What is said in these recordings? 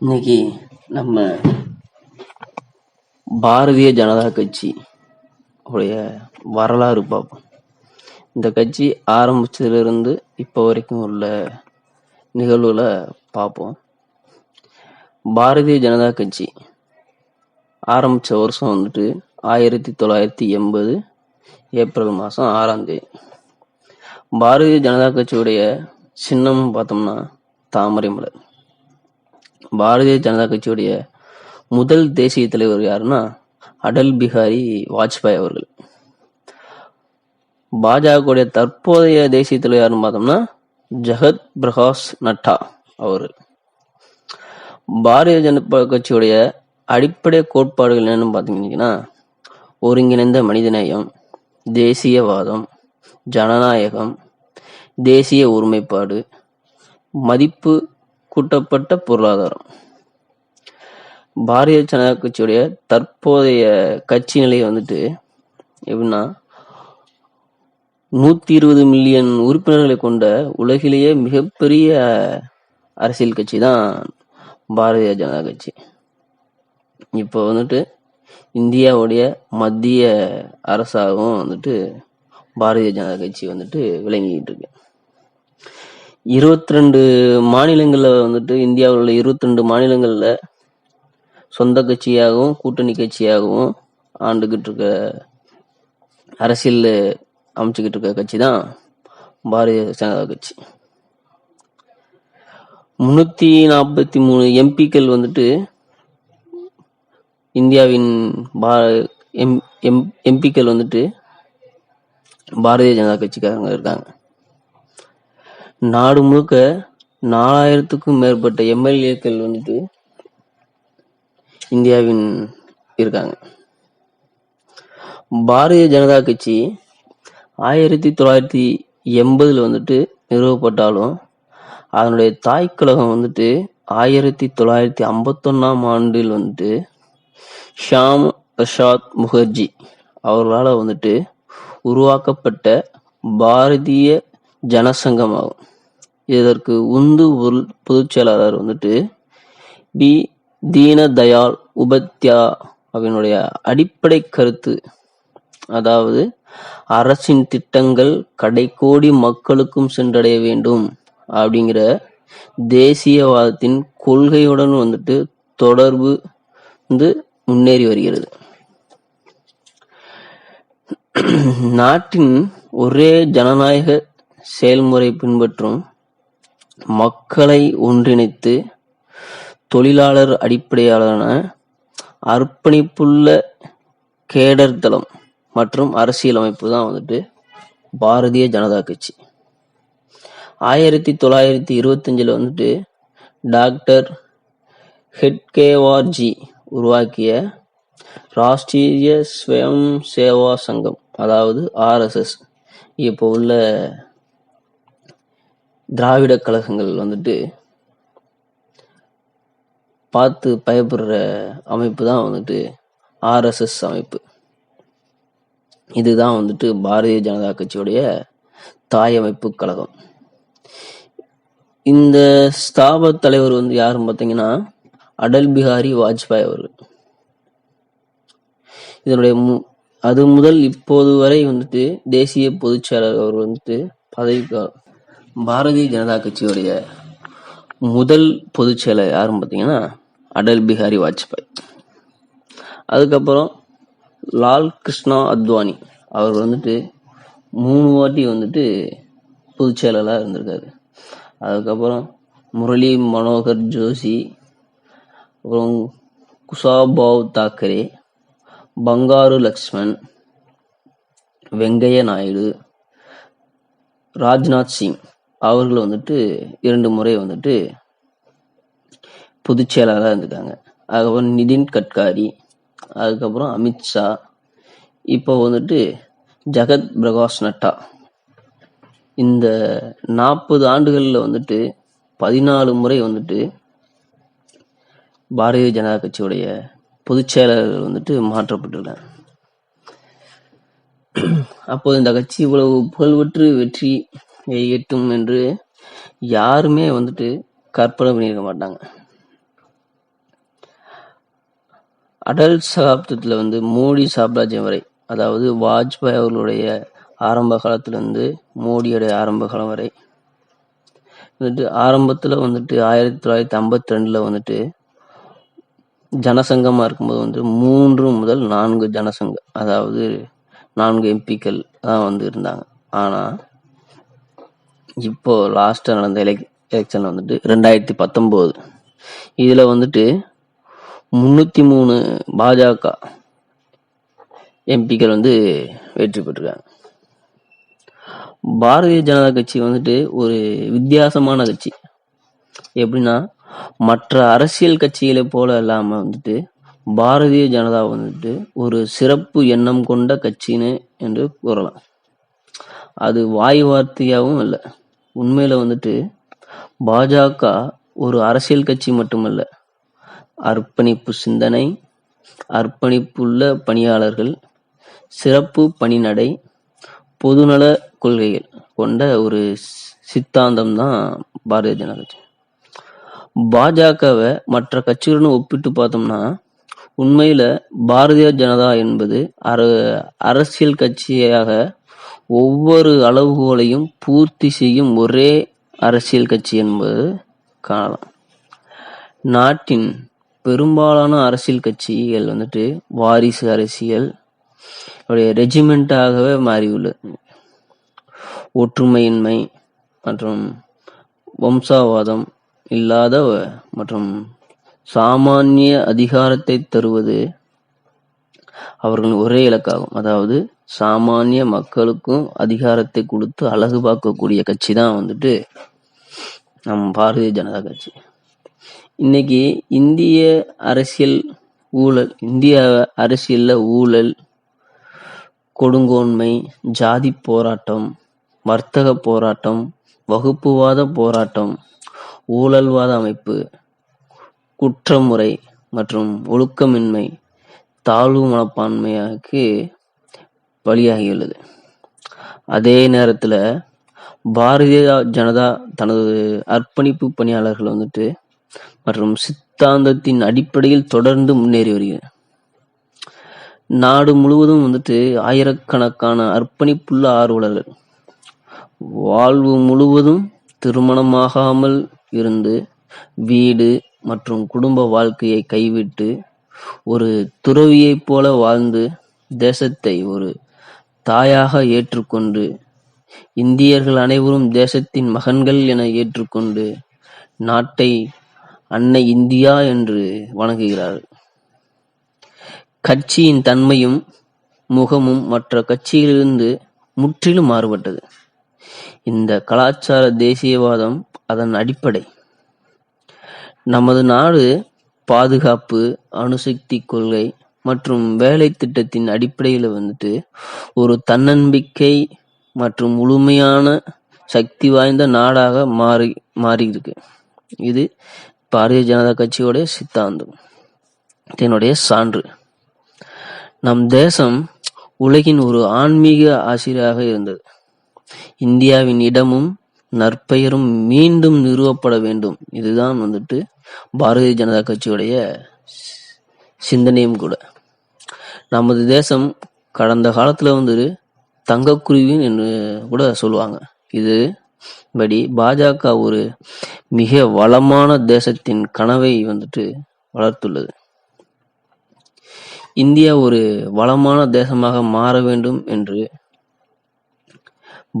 இன்னைக்கு நம்ம பாரதிய ஜனதா கட்சி உடைய வரலாறு பார்ப்போம். இந்த கட்சி ஆரம்பிச்சதுலேருந்து இப்போ வரைக்கும் உள்ள நிகழ்வுகளை பார்ப்போம். பாரதிய ஜனதா கட்சி ஆரம்பித்த வருஷம் வந்துட்டு ஆயிரத்தி தொள்ளாயிரத்தி எண்பது ஏப்ரல் மாதம் ஆறாம் தேதி. பாரதிய ஜனதா கட்சியுடைய சின்னம் பார்த்தோம்னா தாமரை மலர். பாரதிய ஜனதா கட்சியுடைய முதல் தேசிய தலைவர் யாருன்னா அடல் பிஹாரி வாஜ்பாய் அவர்கள். பாஜகவுடைய தற்போதைய தேசிய தலைவர் யாருன்னு பார்த்தோம்னா ஜெகத் பிரகாஷ் நட்டா அவர்கள். பாரதிய ஜனதா கட்சியுடைய அடிப்படை கோட்பாடுகள் என்னன்னு பார்த்தீங்கன்னா ஒருங்கிணைந்த மனிதநேயம் தேசியவாதம் ஜனநாயகம் தேசிய ஒருமைப்பாடு மதிப்பு கூட்டப்பட்ட பொருளாதாரம். பாரதிய ஜனதா கட்சியுடைய தற்போதைய கட்சி நிலை வந்துட்டு எப்படின்னா நூத்தி இருபது மில்லியன் உறுப்பினர்களை கொண்ட உலகிலேயே மிகப்பெரிய அரசியல் கட்சி தான் பாரதிய ஜனதா கட்சி. இப்போ வந்துட்டு இந்தியாவுடைய மத்திய அரசாகவும் வந்துட்டு பாரதிய ஜனதா கட்சி வந்துட்டு விளங்கிக்கிட்டு இருக்கு. இருபத்தி ரெண்டு மாநிலங்கள்ல வந்துட்டு இந்தியாவில் உள்ள இருபத்தி ரெண்டு மாநிலங்கள்ல சொந்த கட்சியாகவும் கூட்டணி கட்சியாகவும் ஆண்டுகிட்டு இருக்க அரசியல் அமைச்சுக்கிட்டு இருக்க கட்சி தான் பாரதிய ஜனதா கட்சி. முன்னூத்தி நாற்பத்தி மூணு எம்பிக்கள் வந்துட்டு இந்தியாவின் பா எம் எம் எம்பிக்கள் வந்துட்டு பாரதிய ஜனதா கட்சிக்காரங்க இருக்காங்க. நாடு முழுக்க நாலாயிரத்துக்கும் மேற்பட்ட எம்எல்ஏக்கள் வந்துட்டு இந்தியாவின் இருக்காங்க. பாரதிய ஜனதா கட்சி ஆயிரத்தி தொள்ளாயிரத்தி எண்பதுல வந்துட்டு நிறுவப்பட்டாலும் அதனுடைய தாய் கழகம் வந்துட்டு ஆயிரத்தி தொள்ளாயிரத்தி ஐம்பத்தொன்னாம் ஆண்டில் வந்துட்டு ஷியாம் பிரசாத் முகர்ஜி அவர்களால் வந்துட்டு உருவாக்கப்பட்ட பாரதிய ஜனசங்கம் ஆகும் இதற்கு உந்து பொருள் பொதுச் செயலாளர் வந்துட்டு பி. தீனதயாள் உபத்யா அவனுடைய அடிப்படை கருத்து. அதாவது அரசின் திட்டங்கள் கடைக்கோடி மக்களுக்கும் சென்றடைய வேண்டும் அப்படிங்கிற தேசியவாதத்தின் கொள்கையுடன் வந்துட்டு தொடர்பு வந்து முன்னேறி வருகிறது. நாட்டின் ஒரே ஜனநாயக செயல்முறை பின்பற்றும் மக்களை ஒன்றிணைத்து தொழிலாளர் அடிப்படையிலான அர்ப்பணிப்புள்ள கேடர் தளம் மற்றும் அரசியலமைப்பு தான் வந்துட்டு பாரதிய ஜனதா கட்சி. ஆயிரத்தி தொள்ளாயிரத்தி இருபத்தஞ்சில் வந்துட்டு டாக்டர் ஹெட்கேவார்ஜி உருவாக்கிய ராஷ்டிரிய ஸ்வயம் சேவா சங்கம் அதாவது ஆர்எஸ்எஸ் இப்போ உள்ள திராவிட கழகங்கள் வந்துட்டு பார்த்து பயப்படுற அமைப்பு தான் வந்துட்டு ஆர்எஸ்எஸ் அமைப்பு. இதுதான் வந்துட்டு பாரதிய ஜனதா கட்சியுடைய தாய் அமைப்பு கழகம். இந்த ஸ்தாப தலைவர் வந்து யாருன்னு பார்த்தீங்கன்னா அடல் பிஹாரி வாஜ்பாய் அவர்கள். இதனுடைய மு அது முதல் இப்போது வரை வந்துட்டு தேசிய பொதுச்செயலர் அவர் வந்துட்டு பதவி பாரதிய ஜனதா கட்சியுடைய முதல் பொதுச் செயலர் யாருன்னு பார்த்தீங்கன்னா அடல் பிஹாரி வாஜ்பாய். அதுக்கப்புறம் லால் கிருஷ்ணா அத்வானி. அவர் வந்துட்டு மூணு வாட்டி வந்துட்டு பொதுச் செயலாளராக இருந்திருக்காரு. அதுக்கப்புறம் முரளி மனோகர் ஜோஷி அப்புறம் குஷாபாவ் தாக்கரே பங்காரு லக்ஷ்மண் வெங்கைய நாயுடு ராஜ்நாத் சிங். அவர்கள் வந்துட்டு இரண்டு முறை வந்துட்டு பொதுச் செயலாளராக இருந்திருக்காங்க. அதுக்கப்புறம் நிதின் கட்காரி அதுக்கப்புறம் அமித்ஷா இப்போ வந்துட்டு ஜெகத் பிரகாஷ் நட்டா. இந்த நாற்பது ஆண்டுகளில் வந்துட்டு பதினாலு முறை வந்துட்டு பாரதிய ஜனதா கட்சியுடைய பொதுச் செயலாளர்கள் வந்துட்டு மாற்றப்பட்டுள்ளன அப்போது இந்த கட்சி இவ்வளவு புகழ்பெற்று வெற்றி எட்டும் என்று யாருமே வந்துட்டு கற்பனை பண்ணியிருக்க மாட்டாங்க. அடல் சகாப்தத்தில் வந்து மோடி சாம்ராஜ்யம் வரை அதாவது வாஜ்பாய் அவர்களுடைய ஆரம்ப காலத்திலிருந்து மோடியுடைய ஆரம்ப காலம் வரை வந்துட்டு ஆரம்பத்தில் வந்துட்டு ஆயிரத்தி தொள்ளாயிரத்தி ஐம்பத்தி ரெண்டில் வந்துட்டு ஜனசங்கமாக இருக்கும்போது வந்து மூன்று முதல் நான்கு ஜனசங்கம் அதாவது நான்கு எம்பிக்கள் தான் வந்து இருந்தாங்க. ஆனால் இப்போ லாஸ்ட்டாக நடந்த எலெக் எலெக்ஷனில் வந்துட்டு ரெண்டாயிரத்தி பத்தொம்போது. இதில் வந்துட்டு முந்நூற்றி மூணு பாஜக எம்பிக்கள் வந்து வெற்றி பெற்றிருக்காங்க. பாரதிய ஜனதா கட்சி வந்துட்டு ஒரு வித்தியாசமான கட்சி. எப்படின்னா மற்ற அரசியல் கட்சிகளை போல இல்லாமல் வந்துட்டு பாரதிய ஜனதா வந்துட்டு ஒரு சிறப்பு எண்ணம் கொண்ட கட்சின்னு என்று கூறலாம். அது வாய் வார்த்தையாகவும் இல்லை உண்மையில் வந்துட்டு பாஜக ஒரு அரசியல் கட்சி மட்டுமல்ல. அர்ப்பணிப்பு சிந்தனை அர்ப்பணிப்புள்ள பணியாளர்கள் சிறப்பு பணிநடை பொதுநல கொள்கைகள் கொண்ட ஒரு சித்தாந்தம் தான் பாரதிய ஜனதா கட்சி. பாஜகவை மற்ற கட்சிகளுடன் ஒப்பிட்டு பார்த்தோம்னா உண்மையில பாரதிய ஜனதா என்பது அர அரசியல் கட்சியாக ஒவ்வொரு அளவுகோலையும் பூர்த்தி செய்யும் ஒரே அரசியல் கட்சி என்பது காணலாம். நாட்டின் பெரும்பாலான அரசியல் கட்சிகள் வந்துட்டு வாரிசு அரசியல் உடைய ரெஜிமெண்டாகவே மாறியுள்ளது. ஒற்றுமையின்மை மற்றும் வம்சாவாதம் இல்லாத மற்றும் சாமானிய அதிகாரத்தை தருவது அவர்களின் ஒரே இலக்காகும். அதாவது சாமானிய மக்களுக்கும் அதிகாரத்தை கொடுத்து அழகு பார்க்கக்கூடிய கட்சி தான் வந்துட்டு நம் பாரதிய ஜனதா கட்சி. இன்னைக்கு இந்திய அரசியல் ஊழல் இந்திய அரசியல்ல ஊழல் கொடுங்கோன்மை ஜாதி போராட்டம் வர்த்தக போராட்டம் வகுப்புவாத போராட்டம் ஊழல்வாத அமைப்பு குற்றமுறை மற்றும் ஒழுக்கமின்மை தாழ்வு மனப்பான்மையாக்கு பலியாகியுள்ளது அதே நேரத்தில் பாரதிய ஜனதா தனது அர்ப்பணிப்பு பணியாளர்கள் வந்துட்டு மற்றும் சித்தாந்தத்தின் அடிப்படையில் தொடர்ந்து முன்னேறி வருகிறது நாடு முழுவதும் வந்துட்டு ஆயிரக்கணக்கான அர்ப்பணிப்புள்ள ஆர்வலர்கள் வாழ்வு முழுவதும் திருமணமாகாமல் இருந்து வீடு மற்றும் குடும்ப வாழ்க்கையை கைவிட்டு ஒரு துறவியைப் போல வாழ்ந்து தேசத்தை ஒரு தாயாக ஏற்றுக்கொண்டு இந்தியர்கள் அனைவரும் தேசத்தின் மகன்கள் என ஏற்றுக்கொண்டு நாட்டை அன்னை இந்தியா என்று வணங்குகிறார் கட்சியின் தன்மையும் முகமும் மற்ற கட்சியிலிருந்து முற்றிலும் மாறுபட்டது. இந்த கலாச்சார தேசியவாதம் அதன் அடிப்படை. நமது நாடு பாதுகாப்பு அணுசக்தி கொள்கை மற்றும் வேலை திட்டத்தின் அடிப்படையில் வந்துட்டு ஒரு தன்னம்பிக்கை மற்றும் முழுமையான சக்தி வாய்ந்த நாடாக மாறி மாறி இருக்கு இது பாரதிய ஜனதா கட்சியோடைய சித்தாந்தம். இதனுடைய சான்று. நம் தேசம் உலகின் ஒரு ஆன்மீக ஆசிரியராக இருந்தது. இந்தியாவின் இடமும் நற்பெயரும் மீண்டும் நிறுவப்பட வேண்டும். இதுதான் வந்துட்டு பாரதிய ஜனதா கட்சியுடைய சிந்தனையும் கூட. நமது தேசம் கடந்த காலத்துல வந்து தங்கக்குருவி என்று கூட சொல்லுவாங்க. இது படி பாஜக ஒரு மிக வளமான தேசத்தின் கனவை வந்துட்டு வளர்த்துள்ளது. இந்தியா ஒரு வளமான தேசமாக மாற வேண்டும் என்று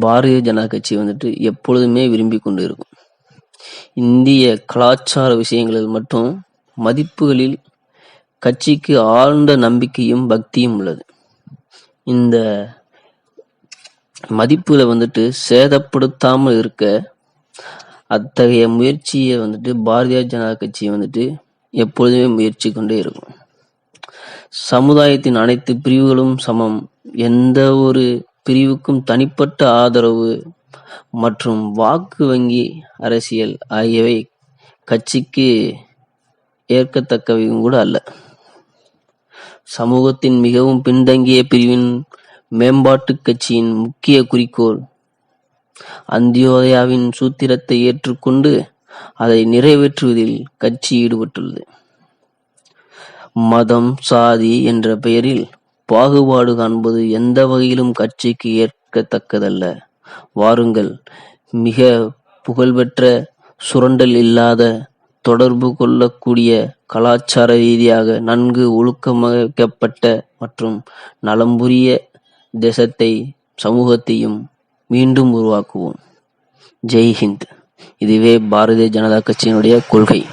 பாரதிய ஜனதா கட்சி வந்துட்டு எப்பொழுதுமே விரும்பி கொண்டு இருக்கும் இந்திய கலாச்சார விஷயங்களில் மட்டும் மதிப்புகளில் கட்சிக்கு ஆழ்ந்த நம்பிக்கையும் பக்தியும் உள்ளது. இந்த மதிப்புல வந்துட்டு சேதப்படுத்தாமல் இருக்க அத்தகைய முயற்சியை வந்துட்டு பாரதிய ஜனதா கட்சி வந்துட்டு எப்பொழுதுமே முயற்சி கொண்டே இருக்கும். சமுதாயத்தின் அனைத்து பிரிவுகளும் சமம். எந்த ஒரு பிரிவுக்கும் தனிப்பட்ட ஆதரவு மற்றும் வாக்கு வங்கி அரசியல் ஆகியவை கட்சிக்கு ஏற்கத்தக்கவையும் கூட அல்ல. சமூகத்தின் மிகவும் பின்தங்கிய பிரிவின் மேம்பாட்டு கட்சியின் முக்கிய குறிக்கோள் அந்தியோதயாவின் சூத்திரத்தை ஏற்றுக்கொண்டு அதை நிறைவேற்றுவதில் கட்சி ஈடுபட்டுள்ளது மதம், சாதி என்ற பெயரில் பாகுபாடு காண்பது எந்த வகையிலும் கட்சிக்கு ஏற்கத்தக்கதல்ல. வாருங்கள், மிகப் புகழ்பெற்ற, சுரண்டல் இல்லாத, தொடர்பு கொள்ளக்கூடிய, கலாச்சார ரீதியாக நன்கு ஒழுங்கமைக்கப்பட்ட மற்றும் நலம்புரிய தேசத்தையும் சமூகத்தையும் மீண்டும் உருவாக்குவோம். ஜெய் ஹிந்த். இதுவே பாரதிய ஜனதா கட்சியினுடைய கொள்கை.